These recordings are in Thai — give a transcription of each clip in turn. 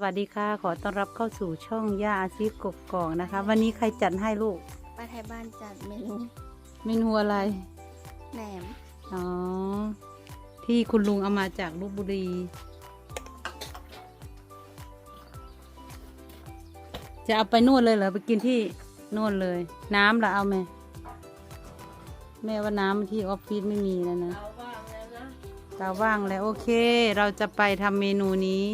สวัสดีค่ะ ขอต้อนรับเข้าสู่ช่องย่าอาชีพกบกองนะคะ วันนี้ใครจัดให้ลูกป้าไทยบ้านจัดเมนูเมนูอะไรแหนมอ๋อที่คุณลุงเอามาจากลบบุรี จะเอาไปนู่นเลยเหรอไปกินที่นู่นเลย น้ำละเอาไหมแม่ว่าน้ำที่ออฟฟิศไม่มีแล้วนะเตาว่างแล้วโอเค เราจะไปทำเมนูนี้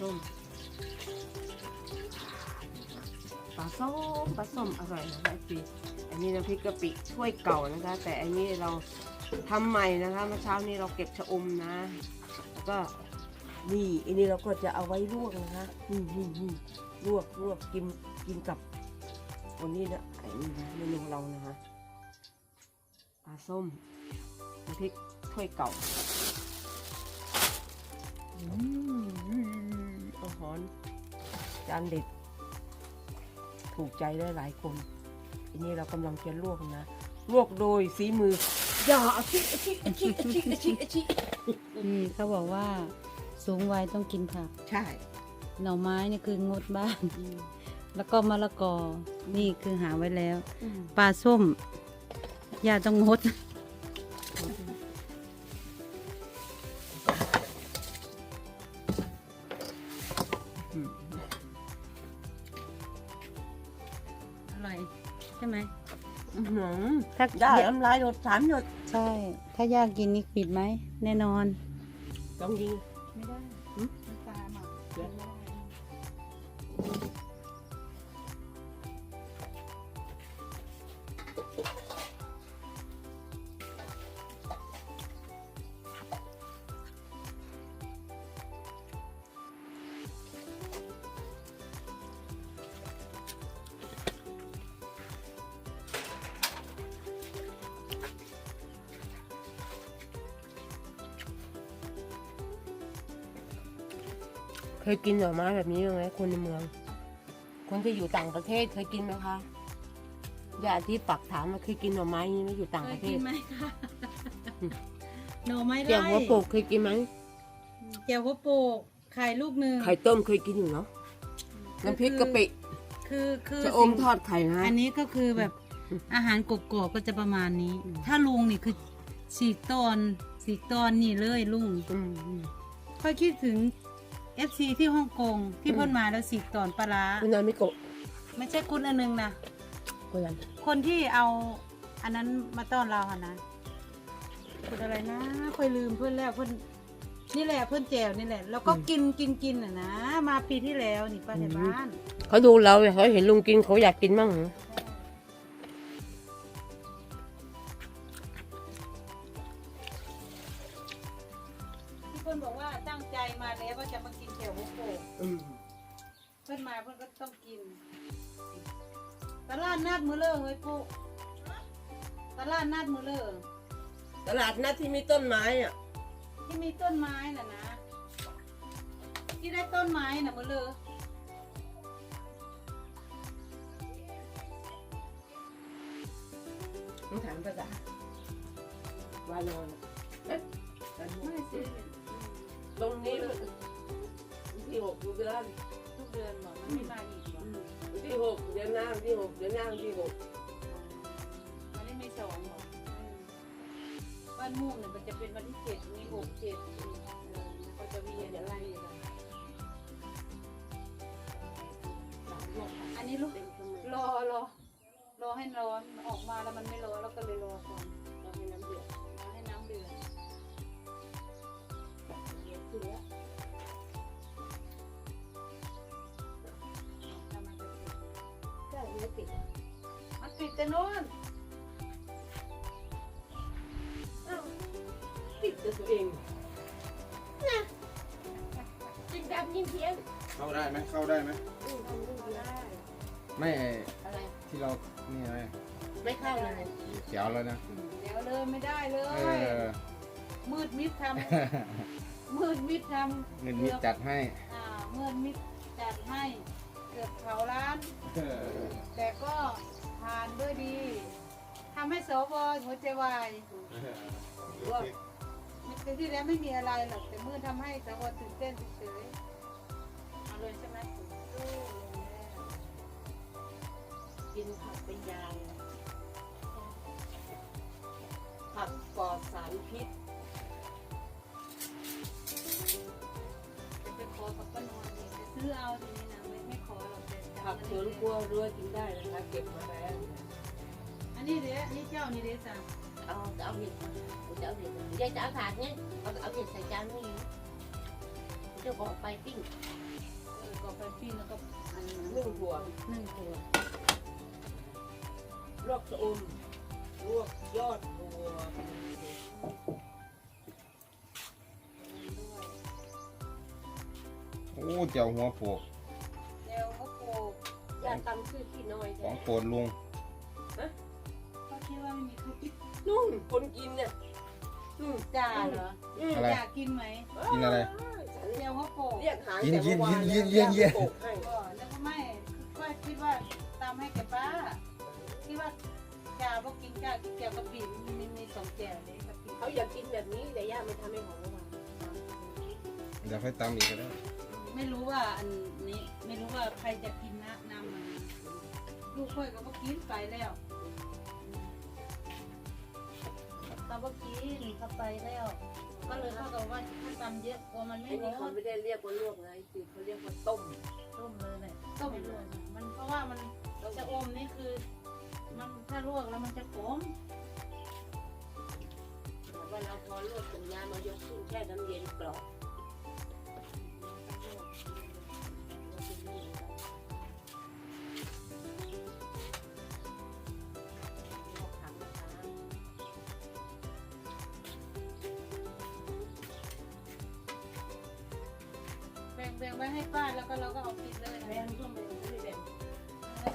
ส้มปลาส้มปลาส้มอร่อยนะคะปีอันนี้น้ำพริกกะปิถ้วยเก่านะคะ แต่อันนี้เราทำใหม่นะคะเมื่อเช้านี้เราเก็บชะอมนะแล้วก็นี่อันนี้เราก็จะเอาไว้ลวกนะคะนี่นี่นี่ลวกลวกกินกินกับวันนี้นะไอ้นี่นะเมนูเรานะคะปลาส้มน้ำพริกถ้วยเก่าอืม อาหารจานเด็ด ถูกใจได้หลายคนอันนี้เรากำลังจะลวกนะ ลวกโดยฝีมืออย่าอาชิอาชิอาชิอาชิอาชิอาชินี่เขาบอกว่าสูงวัยต้องกินผัก ใช่ หน่อไม้นี่คืองดบ้าง แล้วก็มะละกอ นี่คือหาไว้แล้ว ปลาส้มย่าต้องงด ถ้าได้น้ำลายหยดสามหยดใช่ ถ้าย่ากินนี่ปิดไหม แน่นอน ต้องยิง ไม่ได้ตาหมัก เดี๋ยวเคยกินหน่อไม้แบบนี้ไหมคนในเมือง คนที่อยู่ต่างประเทศเคยกินไหมคะญาติที่ปักถามว่าเคยกินหน่อไม้นี้ไหมอยู่ต่างเคปยระเทกิศนไหมคะหน่อไม้เจียวไร่หัวโปกเคยกินไหมเจียวหัวโปกไข่ลูกหนึ่งไข่ต้มเคยกินอยู่เนาะน้ำพริกกะปิ คือคือจะอมทอดไข่นะอันนี้ก็คือแบบอาหารกรอบๆก็จะประมาณนี้อืมถ้าลุงนี่คือสีกตอนสีกตอนนี่เลยลุงอืมอืมค่อยคิดถึง FC ที่ฮ่องกงที่อืมเพ่นมาแล้วสีกตอนปลาร้าคุณนายมิโกะไม่ใช่คุณอันนึงนะก็ยังคนที่เอาอันนั้นมาต้อนเราค่ะนะคุณอะไรนะค่อยลืมเพื่อนแล้วเพื่อนนี่แหละเพื่อนแจวนี่แหละ แล้วก็กินกินกินอะนะ มาปีที่แล้วนี่ป้าในบ้านเขาดูเราเนี่ยเขาเห็นลุงกินเขาอยากกินมั่งเห ใจมาแล้วว่าจะมากินแถวหัวโปกอืมเพื่อนมาเพื่อนก็ต้องกิน ตลาดนัดมือเลอเฮ้ยปุ๊ตลาดนัดมือเลอตลาดนัดที่มีต้นไม้อะ ที่มีต้นไม้น่ะนะ ที่ได้ต้นไม้น่ะมือเลอต้องถามภาษา วานอนเอ๊ะไม่สิ ตรงนี้มันที่หกเดือนทุกเดือนหมอมันไม่มาอีกหรอที่หกเดือนหน้าที่หกเดือนหน้าที่หกมันไม่มีสองหรอบ้านม่วงเนี่ยมันจะเป็นวันที่เจ็ดมีหกเจ็ดเออเขาจะเวียนอะไรกันอันนี้ลูกรอรอรอให้ร้อนออกมาแล้วมันไม่ร้อนแล้วก็เลยรอก่อนรอ แต่นู้นอ้าวติดแต่ตัวเองนะจิงดำยิงเทียนเข้าได้ไหมเข้าได้ไหมอืมทำลูกได้ไม่ไอ้อะไร ที่เรานี่ไงไม่เข้าเลยเขียวแล้วนะเดี๋ยวเลยไม่ได้เลเอย อ มืดมิดทำ มืดมิดทำเงินมิดจัดให้อ่ามืดมิดจัดให้ เกือบเผาร้านเออแต่ก็ ผ่านด้วยดีทำให้สวหัวใจวายในที่แล้วไม่มีอะไรหรอกแต่มืดทำให้สวตื่นเต้นเฉยๆเอาเลยใช่ไหม สวนครัวรั้วกินได้นะคะเก็บมาแล้วอันนี้เด้อันนี้เจ้านี่เด้จ้ะเอาเอาเห็ดจะเอาเห็ดยายจะเอาถาดเนี่ยเอาเอาเห็ดใส่จานนี่เดี๋ยวบอกไปปิ้งเออก็ไปปิ้งแล้วก็อันนี้นึ่งหัวนึ่งตัวลวกชะอมลวกยอดบัวโอ้เจียวหัวโปกาตำชื่อที่น้อยขอแท้งโปรดลุงเขาคิดว่าไม่มีใครกินนุ่นคนกินเนี่ยนุ่นจ่าเหรออืมอะไร อยากกินไหมกินอะไรเดี๋ยวเขาโปกเรียกหายกินแต่เมื่อวานกินกินกินกิน โปกให้ก็แล้วก็ไม่ก็คิดว่าตามให้แกป้าคิดว่าจ่าพวกกินจ่ากินแก้วกะปิมีมีมีสองแก้วเลยกะปิเขาอยากกินแบบนี้แต่ย่าไม่ทำให้ของเมื่อวานเดี๋ยวค่อยตำอีกก็ได้ไม่รู้ว่าอันนี้ไม่รู้ว่าใครจะกินนะน้ำมัน ลูกค่อยก็บ่กินไปแล้วเขาบ่กินเขาไปแล้ว ก็เลยเขาบอกว่าถ้าตำเยอะกลัวมันไม่ไอ้หมนี่เขาดไม่ได้เรียกว่าลวกนะไอ้คือเขาเรียกว่าต้ม ต้มเลยแหละต้มเลยมันเพราะว่ามันจะอมนี่คือ มันถ้าลวกแล้วมันจะขมแต่ว่าเราพอลวกถึงน้ำเรายกขึ้นแช่น้ำเย็นกรอกแบ่ ไว้ให้ป้าแล้วก็เราก็เอาปิดเลยแม่งก็ไม่ได้แบ่ง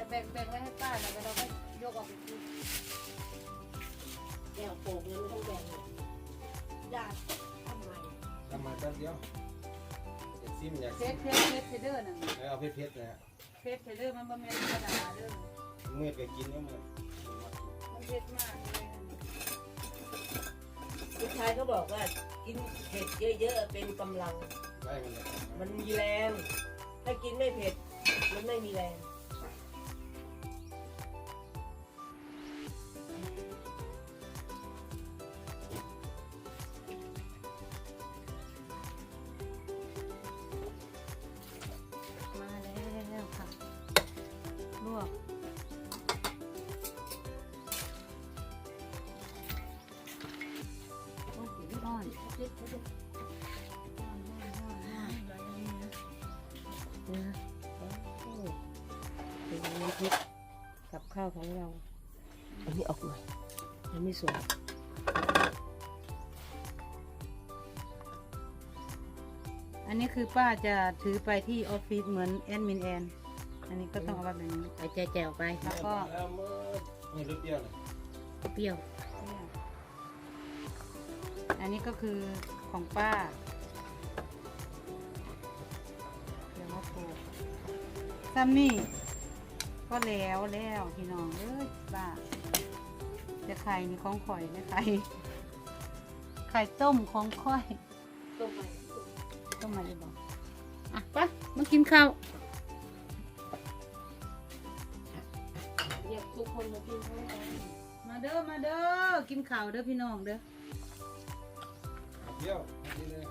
แบ่งแบ่งไว้ให้ป้าแล้วก็เราก็ยกออกไปกินแก้วโปกเนี่ยไม่ต้องแบ่งญาติทำไมทำมาแป๊บเดียวอยากซิมอยากเพซิชรเพชรเพชรเทเดอร์น่ะแล้วเอาเพชรๆนะฮะเพชรเทเดอร์มันบ่แม่นธรรมดาเด้อเมื่อไปกินก็เมื่อมันเพชรมากเลยลูกชายเขาบอกว่า กินเผ็ดเยอะๆเป็นกำลัง ได้มันเลย มันมีแรง ถ้ากินไม่เผ็ดมันไม่มีแรง น้ำพริกกับข้าวของเรา อันนี้ออกหน่อยมันไม่สวยอันนี้คือป้าจะถือไปที่ออฟฟิศเหมือนแอดมินแอน อันนี้ก็ต้องเอาไว้แบบนี้ไปแจวไป แล้วก็แล้วเมื่อนี่รสเปรี้ยวเลยเปรี้ยว อันนี้ก็คือของป้าเดี๋ยวมาปลูกซัมนี่ ก็แล้วแล้วพี่น้องเอ้ยป้าจะไข่นี่ของข่อยนะไข่ไข่ต้มของข่อยต้มไปต้มมาเลยบอกอะไปมากินข้าวเรียกทุกคนมากินข้าวกันมาเด้อมาเด้อกินข้าวเด้อพี่น้องเด้อเอาเปรี้ยวเอากินเลย